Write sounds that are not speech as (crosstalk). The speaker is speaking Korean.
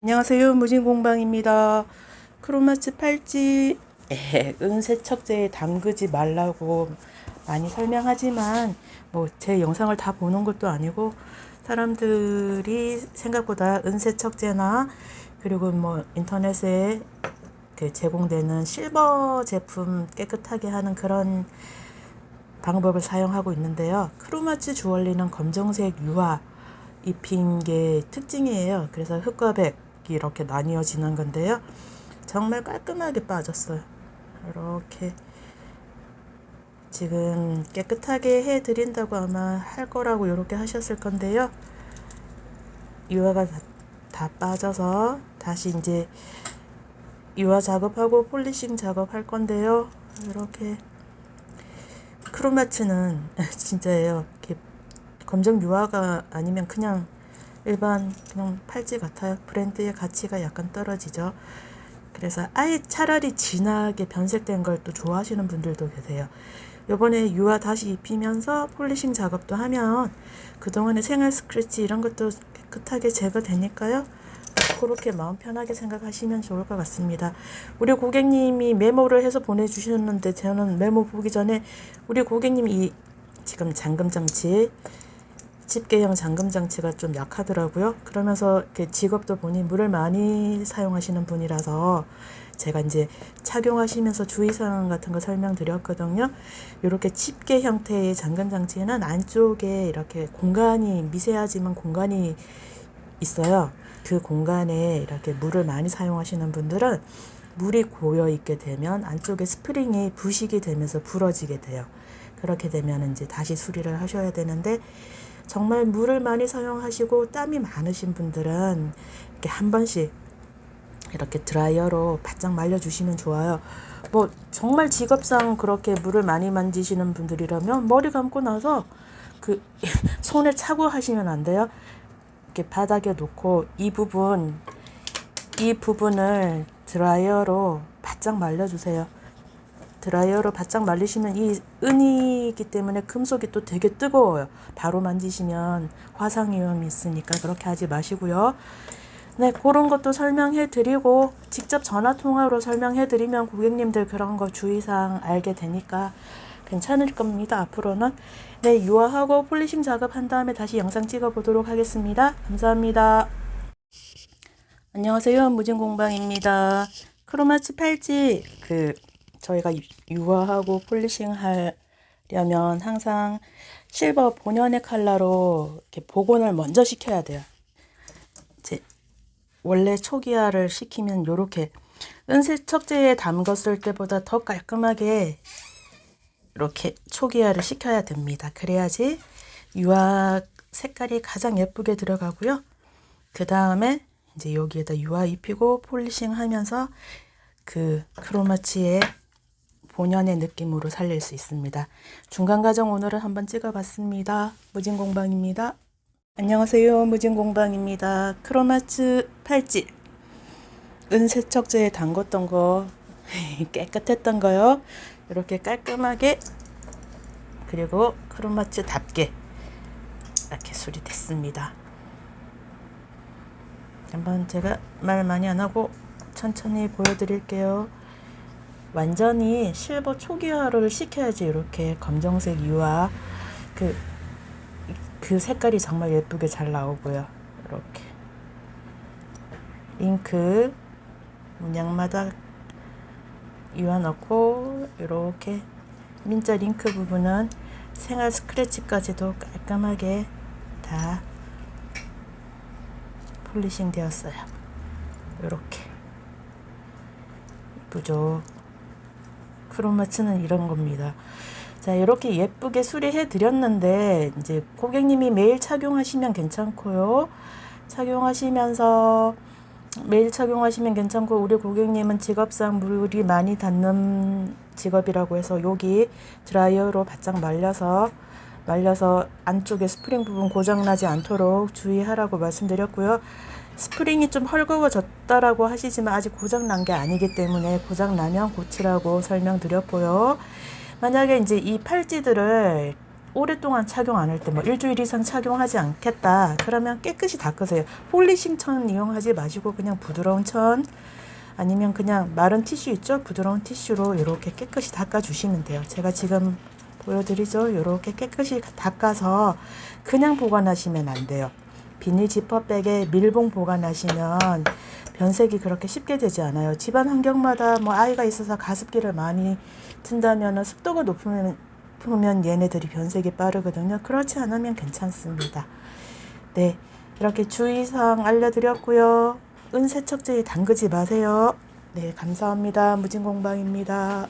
안녕하세요. 무진공방입니다. 크로마츠 팔찌 에, 은색 척제에 담그지 말라고 많이 설명하지만 뭐 제 영상을 다 보는 것도 아니고 사람들이 생각보다 은색 척제나 그리고 뭐 인터넷에 그 제공되는 실버 제품 깨끗하게 하는 그런 방법을 사용하고 있는데요. 크로마츠 주얼리는 검정색 유화 입힌 게 특징이에요. 그래서 흑과 백 이 이렇게 나뉘어지는 건데요. 정말 깔끔하게 빠졌어요. 이렇게 지금 깨끗하게 해드린다고 아마 할 거라고 이렇게 하셨을 건데요. 유화가 다, 다 빠져서 다시 이제 유화 작업하고 폴리싱 작업할 건데요. 이렇게 크로마츠는 (laughs) 진짜예요. 이렇게 검정 유화가 아니면 그냥 일반 그냥 팔찌 같아요. 브랜드의 가치가 약간 떨어지죠. 그래서 아예 차라리 진하게 변색된 걸 또 좋아하시는 분들도 계세요. 요번에 유화 다시 입히면서 폴리싱 작업도 하면 그동안의 생활 스크래치 이런 것도 깨끗하게 제거되니까요. 그렇게 마음 편하게 생각하시면 좋을 것 같습니다. 우리 고객님이 메모를 해서 보내주셨는데 저는 메모 보기 전에 우리 고객님이 이 지금 잠금 장치 집게형 잠금 장치가 좀 약하더라고요. 그러면서 직업도 보니 물을 많이 사용하시는 분이라서 제가 이제 착용하시면서 주의사항 같은 거 설명드렸거든요. 이렇게 집게 형태의 잠금 장치는 안쪽에 이렇게 공간이 미세하지만 공간이 있어요. 그 공간에 이렇게 물을 많이 사용하시는 분들은 물이 고여 있게 되면 안쪽에 스프링이 부식이 되면서 부러지게 돼요. 그렇게 되면 이제 다시 수리를 하셔야 되는데 정말 물을 많이 사용하시고 땀이 많으신 분들은 이렇게 한 번씩 이렇게 드라이어로 바짝 말려주시면 좋아요. 뭐 정말 직업상 그렇게 물을 많이 만지시는 분들이라면 머리 감고 나서 그 (laughs) 손에 차고 하시면 안 돼요. 이렇게 바닥에 놓고 이 부분 이 부분을 드라이어로 바짝 말려주세요. 드라이어로 바짝 말리시면 이 은이기 때문에 금속이 또 되게 뜨거워요. 바로 만지시면 화상 위험이 있으니까 그렇게 하지 마시고요. 네, 그런 것도 설명해 드리고 직접 전화 통화로 설명해 드리면 고객님들 그런 거 주의사항 알게 되니까 괜찮을 겁니다. 앞으로는 네, 유화하고 폴리싱 작업한 다음에 다시 영상 찍어 보도록 하겠습니다. 감사합니다. 안녕하세요. 무진공방입니다. 크로마츠 팔찌 그 저희가 유화하고 폴리싱 하려면 항상 실버 본연의 컬러로 이렇게 복원을 먼저 시켜야 돼요. 이제 원래 초기화를 시키면 요렇게 은색 척제에 담갔을 때보다 더 깔끔하게 이렇게 초기화를 시켜야 됩니다. 그래야지 유화 색깔이 가장 예쁘게 들어가고요. 그 다음에 이제 여기에다 유화 입히고 폴리싱 하면서 그 크로마치의 본연의 느낌으로 살릴 수 있습니다. 중간 과정 오늘은 한번 찍어봤습니다. 무진공방입니다. 안녕하세요. 무진공방입니다. 크로마츠 팔찌 은색 척제에 담궜던 거 (laughs) 깨끗했던 거요. 이렇게 깔끔하게 그리고 크로마츠답게 이렇게 수리됐습니다. 한번 제가 말 많이 안 하고 천천히 보여드릴게요. 완전히 실버 초기화를 시켜야지 이렇게 검정색 유화 그, 그 색깔이 정말 예쁘게 잘 나오고요. 이렇게 잉크 문양마다 유화 넣고 이렇게 민자 링크 부분은 생활 스크래치까지도 깔끔하게 다 폴리싱 되었어요. 이렇게 예쁘죠. 크로마츠는 이런 겁니다. 자, 이렇게 예쁘게 수리해 드렸는데 이제 고객님이 매일 착용하시면 괜찮고요. 착용하시면서 매일 착용하시면 괜찮고 우리 고객님은 직업상 물이 많이 닿는 직업이라고 해서 여기 드라이어로 바짝 말려서 말려서 안쪽에 스프링 부분 고장나지 않도록 주의하라고 말씀드렸고요. 스프링이 좀 헐거워졌다라고 하시지만 아직 고장난 게 아니기 때문에 고장나면 고치라고 설명드렸고요. 만약에 이제 이 팔찌들을 오랫동안 착용 안 할 때 뭐 일주일 이상 착용하지 않겠다. 그러면 깨끗이 닦으세요. 폴리싱 천 이용하지 마시고 그냥 부드러운 천 아니면 그냥 마른 티슈 있죠? 부드러운 티슈로 이렇게 깨끗이 닦아 주시면 돼요. 제가 지금 보여드리죠? 이렇게 깨끗이 닦아서 그냥 보관하시면 안 돼요. 비닐 지퍼백에 밀봉 보관하시면 변색이 그렇게 쉽게 되지 않아요. 집안 환경마다 뭐 아이가 있어서 가습기를 많이 튼다면 습도가 높으면 보면 얘네들이 변색이 빠르거든요. 그렇지 않으면 괜찮습니다. 네, 이렇게 주의사항 알려드렸고요. 은세척제에 담그지 마세요. 네, 감사합니다. 무진공방입니다.